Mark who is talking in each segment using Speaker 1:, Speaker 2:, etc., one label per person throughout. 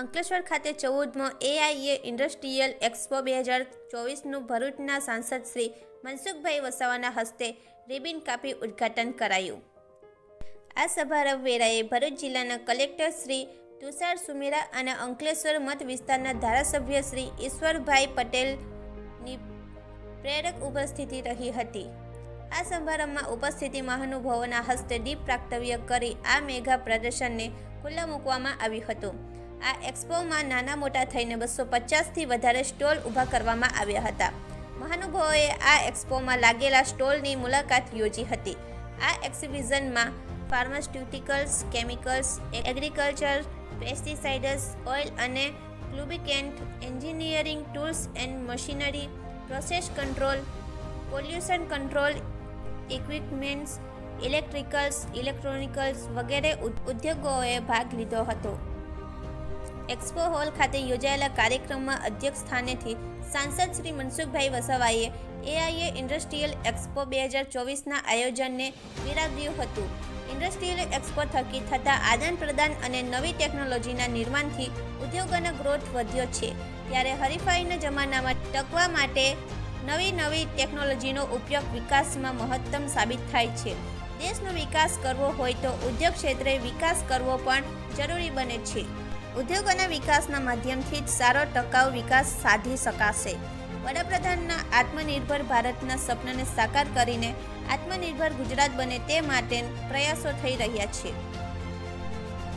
Speaker 1: અંકલેશ્વર ખાતે ચૌદમો AIA industrial expo બે હજાર ચોવીસનું ભરૂચના સાંસદ શ્રી મનસુખભાઈ વસાવાના હસ્તે રિબિન કાપી ઉદ્ઘાટન કરાયું. આ સમારંભ વેળાએ ભરૂચ જિલ્લાના કલેક્ટર શ્રી તુષાર સુમેરા અને અંકલેશ્વર મત વિસ્તારના ધારાસભ્ય શ્રી ઈશ્વરભાઈ પટેલની પ્રેરક ઉપસ્થિતિ રહી હતી. આ સમારંભમાં ઉપસ્થિતિ મહાનુભાવોના હસ્તે દીપ પ્રાક્તવ્ય કરી આ મેઘા પ્રદર્શનને ખુલ્લા મૂકવામાં આવ્યું હતું. આ એક્સપોમાં નાના મોટા થઈને બસો પચાસથી વધારે સ્ટોલ ઊભા કરવામાં આવ્યા હતા. મહાનુભાવોએ આ એક્સપોમાં લાગેલા સ્ટોલની મુલાકાત યોજી હતી. આ એક્ઝિબિશનમાં pharmaceuticals, chemicals, agriculture, pesticides, oil અને lubricant engineering tools and machinery, process control, pollution control equipments, electricals, electronicals વગેરે ઉદ- ઉદ્યોગોએ ભાગ લીધો હતો. એક્સપો હોલ ખાતે યોજાયેલા કાર્યક્રમમાં અધ્યક્ષ સ્થાનેથી સાંસદ શ્રી મનસુખભાઈ વસાવાએ એઆઈએ ઇન્ડસ્ટ્રીયલ એક્સપો બે હજાર ચોવીસના આયોજનને બિરાવ્યું હતું. ઇન્ડસ્ટ્રીયલ એક્સપો થકી થતા આદાન પ્રદાન અને નવી ટેકનોલોજીના નિર્માણથી ઉદ્યોગોનો ગ્રોથ વધ્યો છે. ત્યારે હરીફાઈના જમાનામાં ટકવા માટે નવી નવી ટેકનોલોજીનો ઉપયોગ વિકાસમાં મહત્તમ સાબિત થાય છે. દેશનો વિકાસ કરવો હોય તો ઉદ્યોગ ક્ષેત્રે વિકાસ કરવો પણ જરૂરી બને છે. ઉદ્યોગોના વિકાસના માધ્યમથી જ સારો ટકાઉ વિકાસ સાધી શકાશે. વડાપ્રધાનના આત્મનિર્ભર ભારતના સપનાને સાકાર કરીને આત્મનિર્ભર ગુજરાત બને તે માટે પ્રયાસો થઈ રહ્યા છે.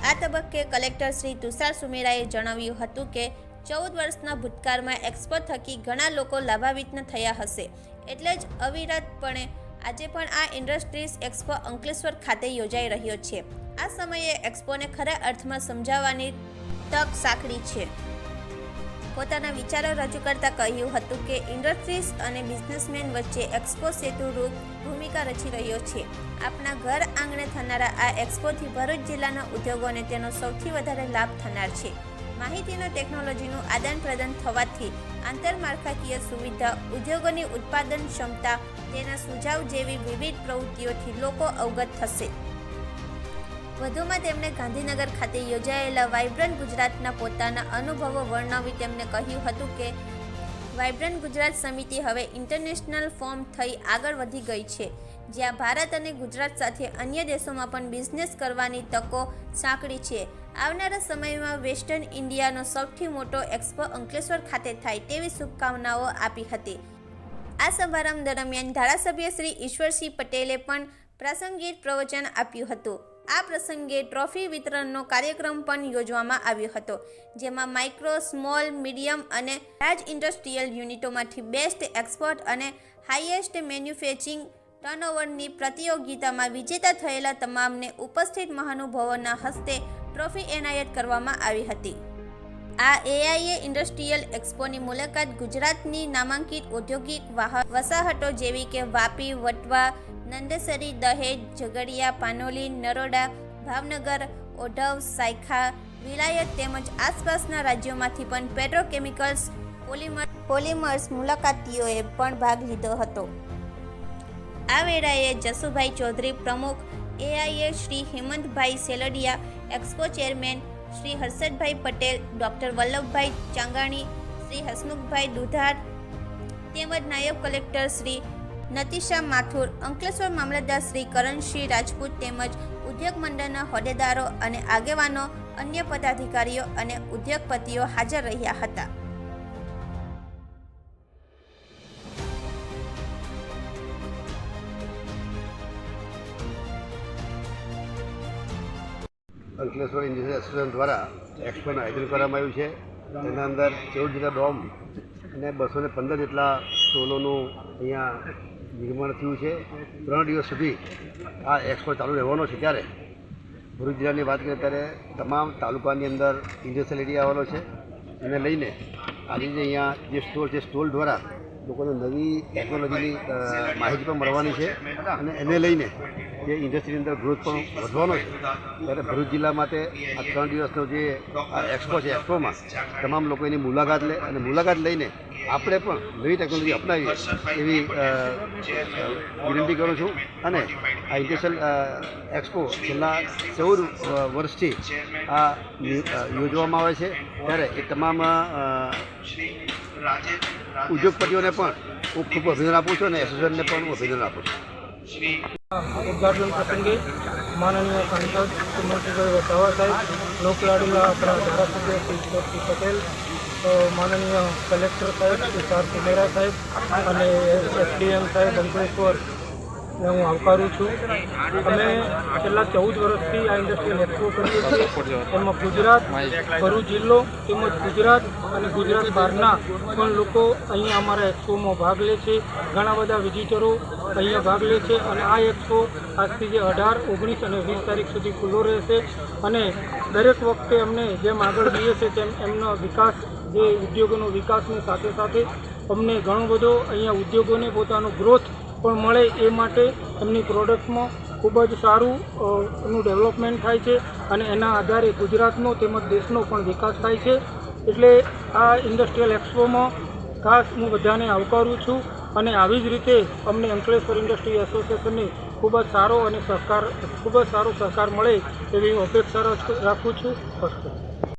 Speaker 1: આ તબક્કે કલેક્ટર શ્રી તુષાર સુમેરાએ જણાવ્યું હતું કે, ચૌદ વર્ષના ભૂતકાળમાં એક્સપો થકી ઘણા લોકો લાભાન્વિત થયા હશે. એટલે જ અવિરતપણે આજે પણ આ ઇન્ડસ્ટ્રીઝ એક્સપો અંકલેશ્વર ખાતે યોજાઈ રહ્યો છે. આ સમયે એક્સપોને ખરા અર્થમાં સમજાવવાની તક સાંકળી છે. પોતાના વિચારો રજૂ કરતા કહ્યું હતું કે ઇન્ડસ્ટ્રીઝ અને બિઝનેસમેન વચ્ચે એક્સપો સેતુરૂપ ભૂમિકા રચી રહ્યો છે. આપણા ઘર આંગણે થનારા આ એક્સપોથી ભરૂચ જિલ્લાના ઉદ્યોગોને તેનો સૌથી વધારે લાભ થનાર છે. માહિતીનો ટેકનોલોજીનું આદાન પ્રદાન થવાથી આંતરમાળખાકીય સુવિધા, ઉદ્યોગોની ઉત્પાદન ક્ષમતા, તેના સુઝાવ જેવી વિવિધ પ્રવૃત્તિઓથી લોકો અવગત થશે. વધુમાં તેમણે ગાંધીનગર ખાતે યોજાયેલા વાઇબ્રન્ટ ગુજરાતના પોતાના અનુભવો વર્ણવી તેમણે કહ્યું હતું કે, વાઇબ્રન્ટ ગુજરાત સમિતિ હવે ઇન્ટરનેશનલ ફોર્મ થઈ આગળ વધી ગઈ છે. જ્યાં ભારત અને ગુજરાત સાથે અન્ય દેશોમાં પણ બિઝનેસ કરવાની તકો સાંકળી છે. આવનારા સમયમાં વેસ્ટર્ન ઇન્ડિયાનો સૌથી મોટો એક્સપો અંકલેશ્વર ખાતે થાય તેવી શુભકામનાઓ આપી હતી. આ સમારંભ દરમિયાન ધારાસભ્ય શ્રી ઈશ્વરસિંહ પટેલે પણ પ્રાસંગિક પ્રવચન આપ્યું હતું. આ પ્રસંગે ટ્રોફી વિતરણનો કાર્યક્રમ પણ યોજવામાં આવ્યો હતો, જેમાં માઇક્રો સ્મોલ મીડિયમ અને લાર્જ ઇન્ડસ્ટ્રીયલ યુનિટોમાંથી બેસ્ટ એક્સપોર્ટ અને હાઇએસ્ટ મેન્યુફેક્ચરિંગ ટર્નઓવરની પ્રતિયોગિતામાં વિજેતા થયેલા તમામને ઉપસ્થિત મહાનુભાવોના હસ્તે ટ્રોફી એનાયત કરવામાં આવી હતી. આ એઆઈએ ઇન્ડસ્ટ્રીયલ એક્સપોની મુલાકાત ગુજરાતની નામાંકિત ઔદ્યોગિક વસાહતો જેવી કે વાપી, વટવા, નંદેસરી, દહેજ, ઝઘડિયા, પાનોલી, નરોડા, ભાવનગર, ઓઢવ, સાયખા, વિલાયત તેમજ આસપાસના રાજ્યોમાંથી પણ પેટ્રોકેમિકલ્સ, પોલિમર, પોલિમર્સ મુલાકાતીઓએ પણ ભાગ લીધો હતો. આ વેળાએ જસુભાઈ ચૌધરી પ્રમુખ AIA Shri Hemantbhai Seldiya expo chairman Shri Harshadbhai Patel, doctor Vallabhbhai Changani, Shri Hasmukhbhai Dudhar, તેમજ નાયબ કલેક્ટર શ્રી નતિશા માથુર, અંકલેશ્વર મામલતદાર શ્રી કરણસિંહ રાજપૂત તેમજ ઉદ્યોગ મંડળના હોદ્દેદારો અને આગેવાનો, અન્ય પદાધિકારીઓ અને ઉદ્યોગપતિઓ હાજર રહ્યા હતા.
Speaker 2: અંકલેશ્વર ઇન્ડસ્ટ્રીયલ એસોસિએશન દ્વારા એક્સપોનું આયોજન કરવામાં આવ્યું છે. તેના અંદર ચૌદ જેટલા ડોમ અને બસો ને પંદર જેટલા સ્ટોલોનું અહીંયા નિર્માણ થયું છે. ત્રણ દિવસ સુધી આ એક્સપો ચાલુ રહેવાનો છે ત્યારે. ભરૂચ જિલ્લાની વાત કરીએ ત્યારે તમામ તાલુકાની અંદર ઇન્ડસ્ટ્રીયલ એરિયા આવેલો છે એને લઈને આજે જે અહીંયા જે સ્ટોલ છે સ્ટોલ દ્વારા લોકોને નવી ટેકનોલોજીની માહિતી પણ મળવાની છે અને એને લઈને જે ઇન્ડસ્ટ્રીની અંદર ગ્રોથ પણ વધવાનો છે. ત્યારે ભરૂચ જિલ્લા માટે આ ત્રણ દિવસનો જે આ એક્સપો છે એક્સપોમાં તમામ લોકો એની મુલાકાત લે અને મુલાકાત લઈને આપણે પણ નવી ટેકનોલોજી અપનાવીએ એવી વિનંતી કરું છું. અને આ ઇન્ડસ્ટ્રીયલ એક્સપો છેલ્લા ચૌદ વર્ષથી આ યોજવામાં આવે છે. ત્યારે એ તમામ ઉદ્યોગપતિઓને પણ હું ખૂબ અભિનંદન આપું છું અને એસોસિએશનને પણ હું અભિનંદન આપું છું.
Speaker 3: ઉદ્ઘાટન પ્રસંગે માનનીય સાંસદ શ્રી વસાવા સાહેબ લોકલાડીલા આપણા ધારાસભ્ય શ્રી ઈશ્વરસિંહ પટેલ માનનીય કલેક્ટર સાહેબ સાર સુમેરા સાહેબ અને એસડીએમ સાહેબ અંકલેશ્વર ને હું આવકારું છું. અમે છેલ્લા ચૌદ વર્ષથી આ ઇન્ડસ્ટ્રીયલ એક્સપો કરીએ છીએ. એમાં ગુજરાત, ભરૂચ જિલ્લો તેમજ ગુજરાત અને ગુજરાત બહારના પણ લોકો અહીંયા અમારા એક્સપોમાં ભાગ લે છે. ઘણા બધા વિઝિટરો અહીંયા ભાગ લે છે અને આ એક્સપો આજથી જે અઢાર, ઓગણીસ અને વીસ તારીખ સુધી ખુલ્લો રહેશે અને દરેક વખતે અમને જેમ આગળ જઈએ છે તેમ એમનો વિકાસ, જે ઉદ્યોગોનો વિકાસની સાથે સાથે અમને ઘણો બધો અહીંયા ઉદ્યોગોને પોતાનો ગ્રોથ પણ મળે એ માટે એમની પ્રોડક્ટમાં ખૂબ જ સારું એનું ડેવલપમેન્ટ થાય છે અને એના આધારે ગુજરાતનો તેમજ દેશનો પણ વિકાસ થાય છે. એટલે આ ઇન્ડસ્ટ્રીયલ એક્સપોમાં ખાસ હું બધાને આવકારું છું અને આવી જ રીતે અમને અંકલેશ્વર ઇન્ડસ્ટ્રી એસોસિએશનને ખૂબ જ સારો અને સહકાર, ખૂબ જ સારો સહકાર મળે એવી હું અપેક્ષા રાખ- છું. અસ્તુ